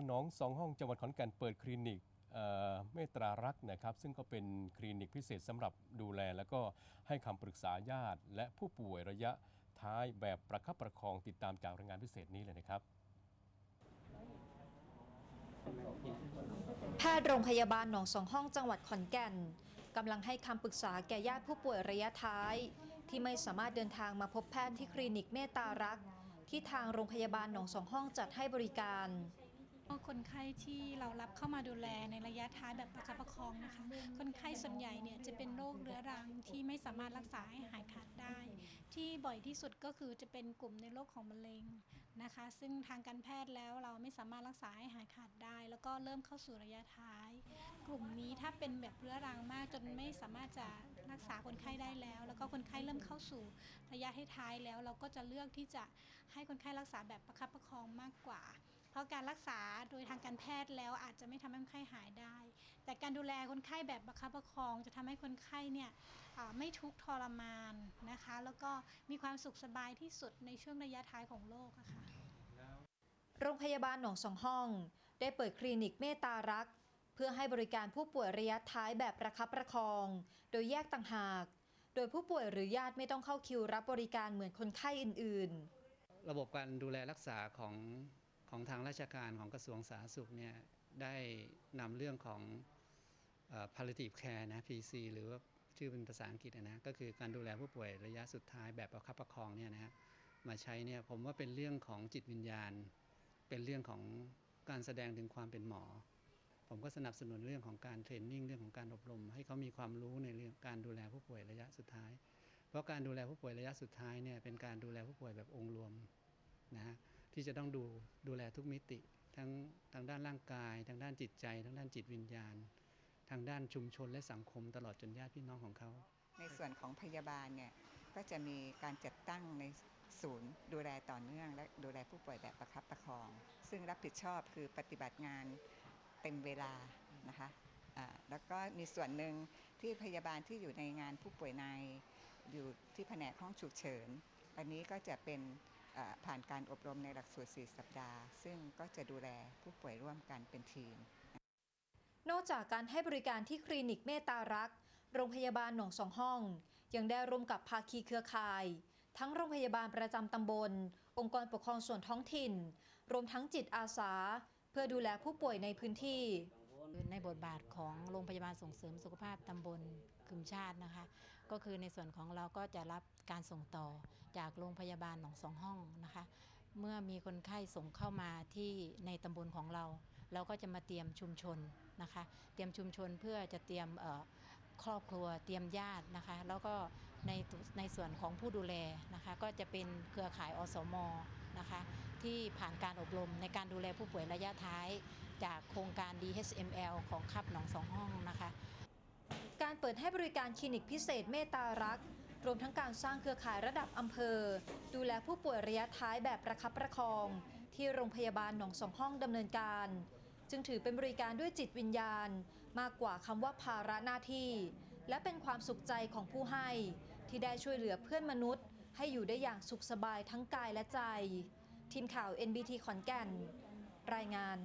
าบาลหนองสองห้องจังหวัดขอนแก่นเปิดคลินิกเมตรารักนะครับ ซึ่งก็เป็นคลินิกพิเศษสำหรับดูแล แล้วก็ให้คำปรึกษาญาติ และผู้ป่วยระยะท้ายแบบประคับประคองติดตามจากรายงานพิเศษนี้เลยนะครับแพทย์โรงพยาบาลหนองสองห้องจังหวัดขอนแก่นกำลังให้คำปรึกษาแก่ญาติผู้ป่วยระยะท้าย ที่ไม่สามารถเดินทางมาพบแพทย์ที่คลินิกเมตตารัก ที่ทางโรงพยาบาลหนองสองห้องจัดให้บริการ คนไข้ที่เรารับเข้ามาดูแลในระยะท้ายแบบประคับประคองนะคะ คนไข้ส่วนใหญ่เนี่ยจะเป็นโรคเรื้อรังที่ไม่สามารถรักษาให้หายขาดได้ ที่บ่อยที่สุดก็คือจะเป็นกลุ่มในโรคของมะเร็งนะคะ ซึ่งทางการแพทย์แล้วเราไม่สามารถรักษาให้หายขาดได้ แล้วก็เริ่มเข้าสู่ระยะท้าย กลุ่มนี้ถ้าเป็นแบบเรื้อรังมากจนไม่สามารถจะรักษาคนไข้ได้แล้ว แล้วก็คนไข้เริ่มเข้าสู่ระยะท้ายแล้ว เราก็จะเลือกที่จะให้คนไข้รักษาแบบประคับประคองมากกว่า เพราะการรักษาโดยทางการแพทย์แล้วอาจจะไม่ทำให้คนไข้หายได้ แต่การดูแลคนไข้แบบประคับประคองจะทำให้คนไข้เนี่ยอ่าไม่ทุกข์ทรมานนะคะ แล้วก็มีความสุขสบายที่สุดในช่วงระยะท้ายของโรคอะค่ะโรงพยาบาลหนองสองห้อง ได้เปิดคลินิกเมตตารักษ์เพื่อให้บริการผู้ป่วยระยะท้ายแบบประคับประคอง โดยแยกต่างหาก โดยผู้ป่วยหรือญาติไม่ต้องเข้าคิวรับบริการเหมือนคนไข้อื่น ๆ ระบบการดูแลรักษาของ ของทางราชการของกระทรวงสาธารณสุขเนี่ยได้นำเรื่องของอ palliative care นะ PC หรือว่าชื่อเป็นภาษาอังกฤษนะก็คือการดูแลผู้ป่วยระยะสุดท้ายแบบประคับประคองเนี่ยนะฮะมาใช้เนี่ยผมว่าเป็นเรื่องของจิตวิญญาณ เป็นเรื่องของการแสดงถึงความเป็นหมอ ผมก็สนับสนุนเรื่องของการเทรนนิ่งเรื่องของการอบรม ให้เขามีความรู้ในเรื่องการดูแลผู้ป่วยระยะสุดท้าย เพราะการดูแลผู้ป่วยระยะสุดท้ายเนี่ยเป็นการดูแลผู้ป่วยแบบองค์รวมนะฮะ ที่จะต้องดูดูแลทุกมิติ ทั้งทางด้านร่างกาย ทางด้านจิตใจ ทางด้านจิตวิญญาณ ทางด้านชุมชนและสังคมตลอดจนญาติพี่น้องของเขา ในส่วนของพยาบาลเนี่ยก็จะมีการจัดตั้งในศูนย์ดูแลต่อเนื่อง และดูแลผู้ป่วยแบบประคับประคอง ซึ่งรับผิดชอบคือปฏิบัติงานเต็มเวลานะคะอ่าแล้วก็มีส่วนหนึ่งที่พยาบาลที่อยู่ในงานผู้ป่วยในอยู่ที่แผนกห้องฉุกเฉิน อันนี้ก็จะเป็น ผ่านการอบรมในหลักสูตร 4 สัปดาห์ ซึ่งก็จะดูแลผู้ป่วยร่วมกันเป็นทีม นอกจากการให้บริการที่คลินิกเมตตารัก โรงพยาบาลหนองสองห้อง ยังได้ร่วมกับภาคีเครือข่าย ทั้งโรงพยาบาลประจำตำบล องค์กรปกครองส่วนท้องถิ่น รวมทั้งจิตอาสา เพื่อดูแลผู้ป่วยในพื้นที่ ในบทบาทของโรงพยาบาลส่งเสริมสุขภาพตำบลคึมชาตินะคะ ก็คือในส่วนของเราก็จะรับการส่งต่อจากโรงพยาบาลหนองสองห้องนะคะ เมื่อมีคนไข้ส่งเข้ามาที่ในตำบลของเรา เราก็จะมาเตรียมชุมชนนะคะ เตรียมชุมชนเพื่อจะเตรียมครอบครัวเตรียมญาตินะคะ แล้วก็ในในส่วนของผู้ดูแลนะคะ ก็จะเป็นเครือข่ายอสม นะคะที่ผ่านการอบรมในการดูแลผู้ป่วยระยะท้าย จากโครงการ DHML ของคับหนองสองห้องนะคะ การเปิดให้บริการคลินิกพิเศษเมตตารัก รวมทั้งการสร้างเครือข่ายระดับอำเภอ ดูแลผู้ป่วยระยะท้ายแบบประคับประคอง ที่โรงพยาบาลหนองสองห้องดำเนินการ จึงถือเป็นบริการด้วยจิตวิญญาณ มากกว่าคำว่าภาระหน้าที่ และเป็นความสุขใจของผู้ให้ ที่ได้ช่วยเหลือเพื่อนมนุษย์ ให้อยู่ได้อย่างสุขสบายทั้งกายและใจ ทีมข่าว NBT ขอนแก่น รายงาน